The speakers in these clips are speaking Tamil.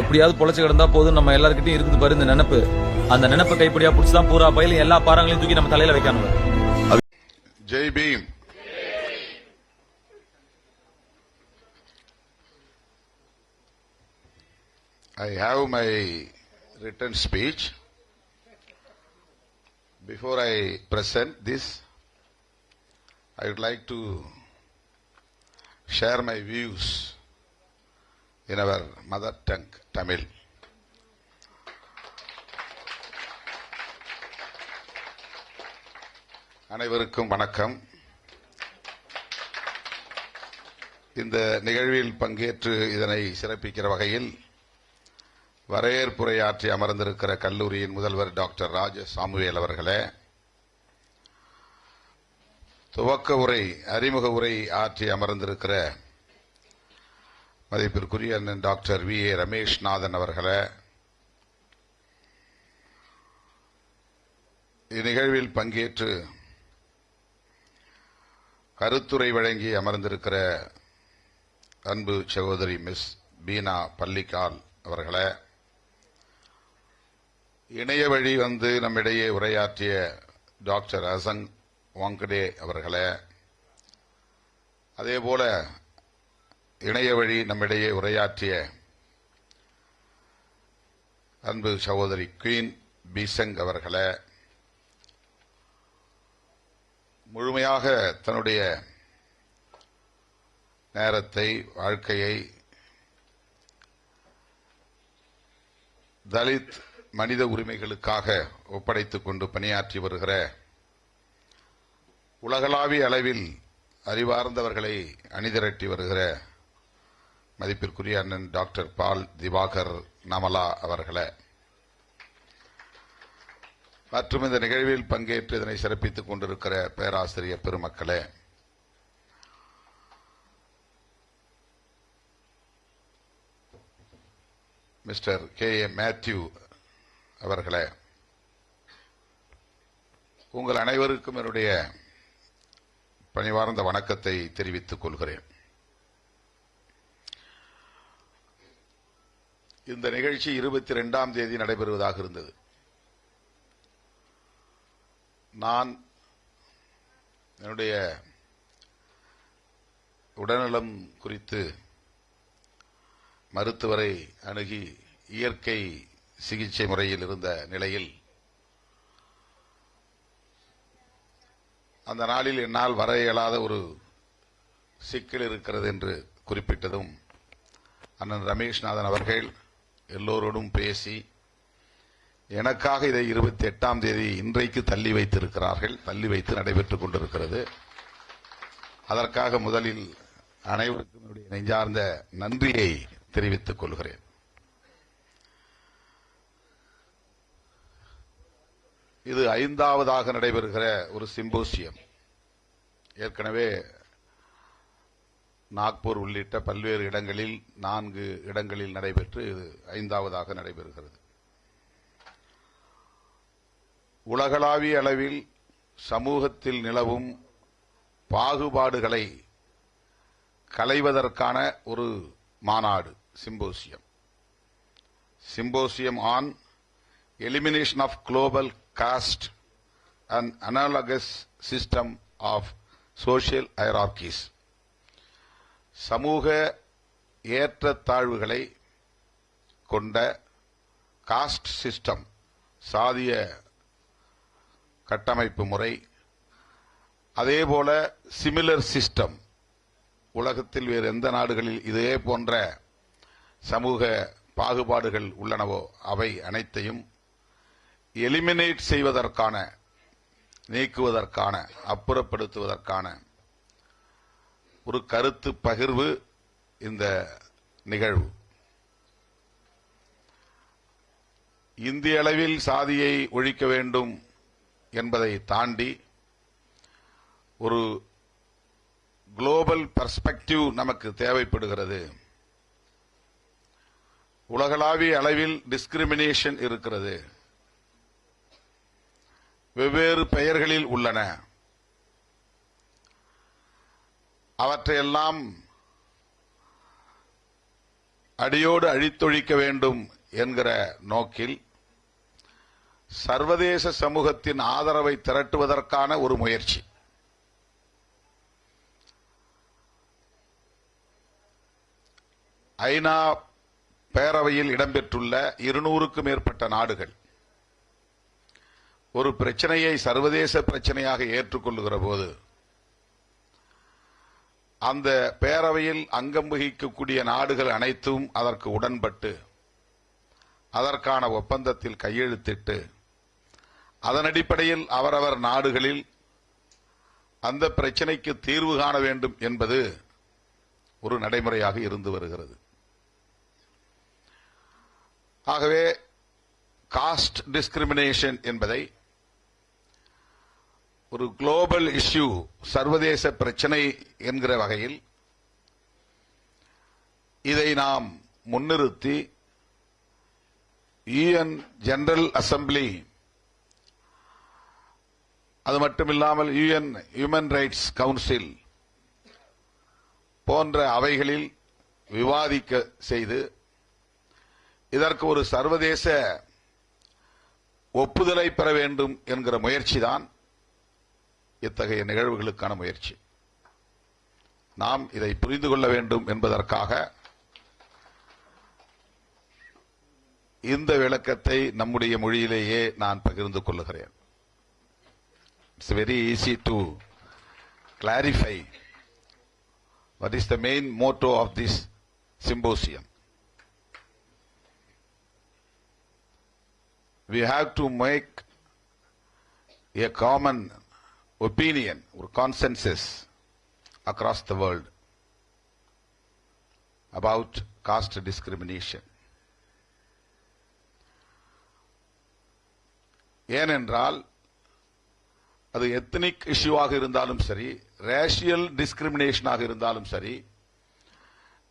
எப்படியாவது பொழைச்சு கிடந்தா போதும். நம்ம எல்லாருக்கிட்டையும் இருக்குது பாரு இந்த நினைப்பு. அந்த நினப்பை கைப்படியா புடிச்சுதான் பூரா பயிலும் எல்லா பாறங்களையும் தூக்கி நம்ம தலையில வைக்கணும். Jai Bhim. I have my written speech. Before I present this, I would like to share my views. In our mother tongue, Tamil. அனைவருக்கும் வணக்கம் இந்த நிகழ்வில் பங்கேற்று இதனை சிறப்பிக்கிற வகையில் வரவேற்புரையாற்றி அமர்ந்திருக்கிற கல்லூரியின் முதல்வர் டாக்டர் ராஜ சாமுவேல் அவர்களே துவக்க உரை அறிமுக உரை ஆற்றி அமர்ந்திருக்கிற மதிப்பிற்குரிய அண்ணன் டாக்டர் வி. ஏ. ரமேஷ்நாதன் அவர்களை இந்நிகழ்வில் பங்கேற்று கருத்துரை வழங்கி அமர்ந்திருக்கிற அன்பு சகோதரி மிஸ் பீனா பள்ளிக்கால் அவர்களை இணைய வழி வந்து நம்மிடையே உரையாற்றிய டாக்டர் அசங் வாங்கடே அவர்களே அதேபோல இணைய வழி நம்மிடையே உரையாற்றிய அன்பு சகோதரி குயின் பீசங் அவர்களை முழுமையாக தன்னுடைய நேரத்தை வாழ்க்கையை தலித் மனித உரிமைகளுக்காக ஒப்படைத்துக் கொண்டு பணியாற்றி வருகிற உலகளாவிய அளவில் அறிவார்ந்தவர்களை அணிதிரட்டி வருகிற மதிப்பிற்குரிய அண்ணன் டாக்டர் பால் திவாகர் நமலா அவர்களை. மற்றும் இந்த நிகழ்வில் பங்கேற்று இதனை சிறப்பித்துக் கொண்டிருக்கிற பேராசிரியர் பெருமக்களே. Mister K. ஏ. மேத்யூ அவர்களே உங்கள் அனைவருக்கும் என்னுடைய பணிவார்ந்த வணக்கத்தை தெரிவித்துக் கொள்கிறேன். இந்த நிகழ்ச்சி இருபத்தி ரெண்டாம் தேதி நடைபெறுவதாக இருந்தது. நான் என்னுடைய உடல்நலம் குறித்து மருத்துவரை அணுகி இயற்கை சிகிச்சை முறையில் இருந்த நிலையில் அந்த நாளில் என்னால் வர இயலாத ஒரு சிக்கல் இருக்கிறது என்று குறிப்பிட்டதும் அண்ணன் ரமேஷ்நாதன் அவர்கள் எல்லோரோடும் பேசி எனக்காக இதை இருபத்தி எட்டாம் தேதி இன்றைக்கு தள்ளி வைத்திருக்கிறார்கள். தள்ளி வைத்து நடைபெற்றுக் கொண்டிருக்கிறது. அதற்காக முதலில் அனைவருக்கும் என்னுடைய நெஞ்சார்ந்த நன்றியை தெரிவித்துக் கொள்கிறேன். இது ஐந்தாவதாக நடைபெறுகிற ஒரு சிம்போசியம். ஏற்கனவே நாக்பூர் உள்ளிட்ட பல்வேறு இடங்களில் நான்கு இடங்களில் நடைபெற்று இது ஐந்தாவதாக நடைபெறுகிறது. உலகளாவிய அளவில் சமூகத்தில் நிலவும் பாகுபாடுகளை களைவதற்கான ஒரு மாநாடு symposium. Symposium on elimination of global caste and analogous system of social hierarchies. சமூக ஏற்றத்தாழ்வுகளை கொண்ட காஸ்ட் சிஸ்டம் சாதிய கட்டமைப்பு முறை அதேபோல சிமிலர் சிஸ்டம் உலகத்தில் வேறு எந்த நாடுகளில் இதே போன்ற சமூக பாகுபாடுகள் உள்ளனவோ அவை அனைத்தையும் எலிமினேட் செய்வதற்கான நீக்குவதற்கான அப்புறப்படுத்துவதற்கான ஒரு கருத்து பகிர்வு இந்த நிகழ்வு. இந்திய அளவில் சாதியை ஒழிக்க வேண்டும் என்பதை தாண்டி ஒரு குளோபல் பெர்ஸ்பெக்டிவ் நமக்கு தேவைப்படுகிறது. உலகளாவிய அளவில் டிஸ்கிரிமினேஷன் இருக்கிறது. வெவ்வேறு பெயர்களில் உள்ளன. அவற்றையெல்லாம் அடியோடு அழித்தொழிக்க வேண்டும் என்கிற நோக்கில் சர்வதேச சமூகத்தின் ஆதரவை திரட்டுவதற்கான ஒரு முயற்சி. ஐநா பேரவையில் இடம்பெற்றுள்ள இருநூறுக்கும் மேற்பட்ட நாடுகள் ஒரு பிரச்சனையை சர்வதேச பிரச்சனையாக ஏற்றுக்கொள்ளுகிற போது அந்த பேரவையில் அங்கம் வகிக்கக்கூடிய நாடுகள் அனைத்தும் அதற்கு உடன்பட்டு அதற்கான ஒப்பந்தத்தில் கையெழுத்திட்டு அதன் அடிப்படையில் அவரவர் நாடுகளில் அந்த பிரச்சனைக்கு தீர்வு காண வேண்டும் என்பது ஒரு நடைமுறையாக இருந்து வருகிறது. ஆகவே காஸ்ட் டிஸ்கிரிமினேஷன் என்பதை ஒரு குளோபல் இஷ்யூ சர்வதேச பிரச்சனை என்கிற வகையில் இதை நாம் முன்னிறுத்தி யுஎன் ஜெனரல் அசம்பிளி அது மட்டுமில்லாமல் யுஎன் ஹியூமன் ரைட்ஸ் கவுன்சில் போன்ற அவைகளில் விவாதிக்க செய்து இதற்கு ஒரு சர்வதேச ஒப்புதலை பெற வேண்டும் என்கிற முயற்சிதான் இத்தகைய நிகழ்வுகளுக்கான முயற்சி நாம் இதை புரிந்து கொள்ள வேண்டும் என்பதற்காக இந்த விளக்கத்தை நம்முடைய மொழியிலேயே நான் பகிர்ந்து கொள்ளுகிறேன் it's very easy to clarify what is the main motto of this symposium. We have to make a common opinion or consensus across the world about caste discrimination. ஏனென்றால் அது எத்தனிக் இஷ்யூவாக இருந்தாலும் சரி ரேஷியல் டிஸ்கிரிமினேஷனாக இருந்தாலும் சரி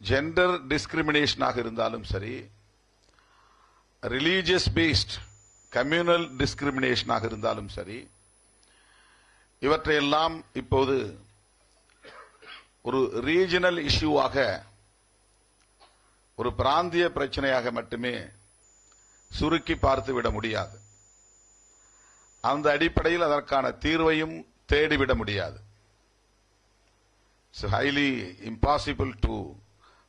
ஜெண்டர் டிஸ்கிரிமினேஷனாக இருந்தாலும் சரி ரிலீஜியஸ் பேஸ்ட் கம்யூனல் டிஸ்கிரிமினேஷனாக இருந்தாலும் சரி இவற்றையெல்லாம் இப்போது ஒரு ரீஜனல் இஷ்யூவாக ஒரு பிராந்திய பிரச்சனையாக மட்டுமே சுருக்கி பார்த்து விட முடியாது. அந்த அடிப்படையில் அதற்கான தீர்வையும் தேடிவிட முடியாது. It's highly impossible to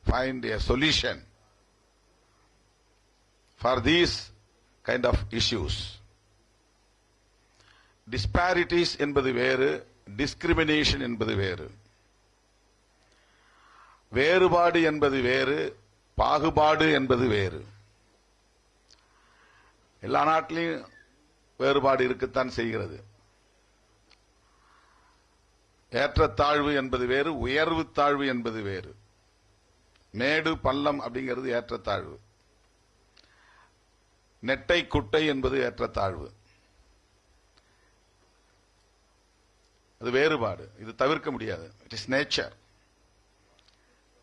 find a solution for these kind of issues disparities என்பது வேறு டிஸ்கிரிமினேஷன் என்பது வேறு. வேறுபாடு என்பது வேறு பாகுபாடு என்பது வேறு. எல்லா நாட்டிலையும் வேறுபாடு இருக்கத்தான் செய்கிறது. ஏற்றத்தாழ்வு என்பது வேறு உயர்வு தாழ்வு என்பது வேறு. மேடு பள்ளம் அப்படிங்கிறது ஏற்றத்தாழ்வு. நெட்டை குட்டை என்பது ஏற்றத்தாழ்வு. அது வேறுபாடு. இது தவிர்க்க முடியாது. It is nature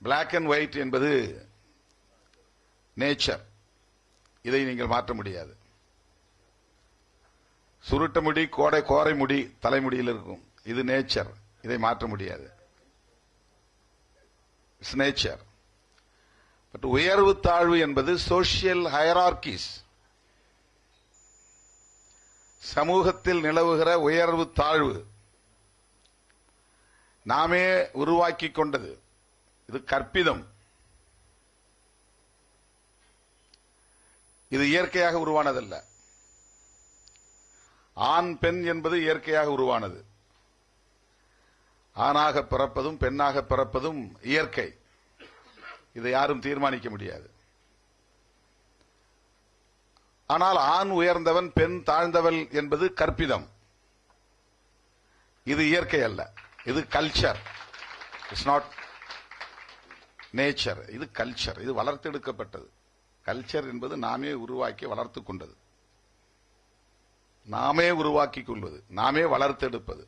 black and white என்பது நேச்சர் இதை நீங்கள் மாற்ற முடியாது. சுருட்ட முடி கோடை கோரை முடி தலைமுடியில் இருக்கும். இது நேச்சர் இதை மாற்ற முடியாது. இட்ஸ் நேச்சர் பட் உயர்வு தாழ்வு என்பது சோசியல் ஹயரார்கிஸ் சமூகத்தில் நிலவுகிற உயர்வு தாழ்வு. நாமே உருவாக்கி கொண்டது. இது கற்பிதம். இது இயற்கையாக உருவானதல்ல. ஆண் பெண் என்பது இயற்கையாக உருவானது. ஆணாக பிறப்பதும் பெண்ணாக பிறப்பதும் இயற்கை. இதை யாரும் தீர்மானிக்க முடியாது. ஆனால் ஆண் உயர்ந்தவன் பெண் தாழ்ந்தவள் என்பது கற்பிதம். இது இயற்கை அல்ல. இது கல்ச்சர் இட்ஸ் நாட் நேச்சர் இது கல்ச்சர் இது வளர்த்தெடுக்கப்பட்டது. கல்ச்சர் என்பது நாமே உருவாக்கி வளர்த்து கொண்டது. நாமே உருவாக்கிக் கொள்வது. நாமே வளர்த்தெடுப்பது.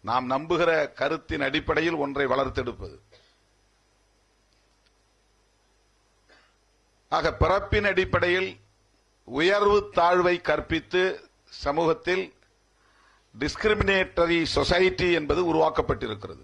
நாம் நம்புகிற கருத்தின் அடிப்படையில் ஒன்றை வளர்த்தெடுப்பது. ஆக பிறப்பின் அடிப்படையில் உயர்வு தாழ்வை கற்பித்து சமூகத்தில் டிஸ்கிரிமினேட்டரி சொசைட்டி என்பது உருவாக்கப்பட்டிருக்கிறது.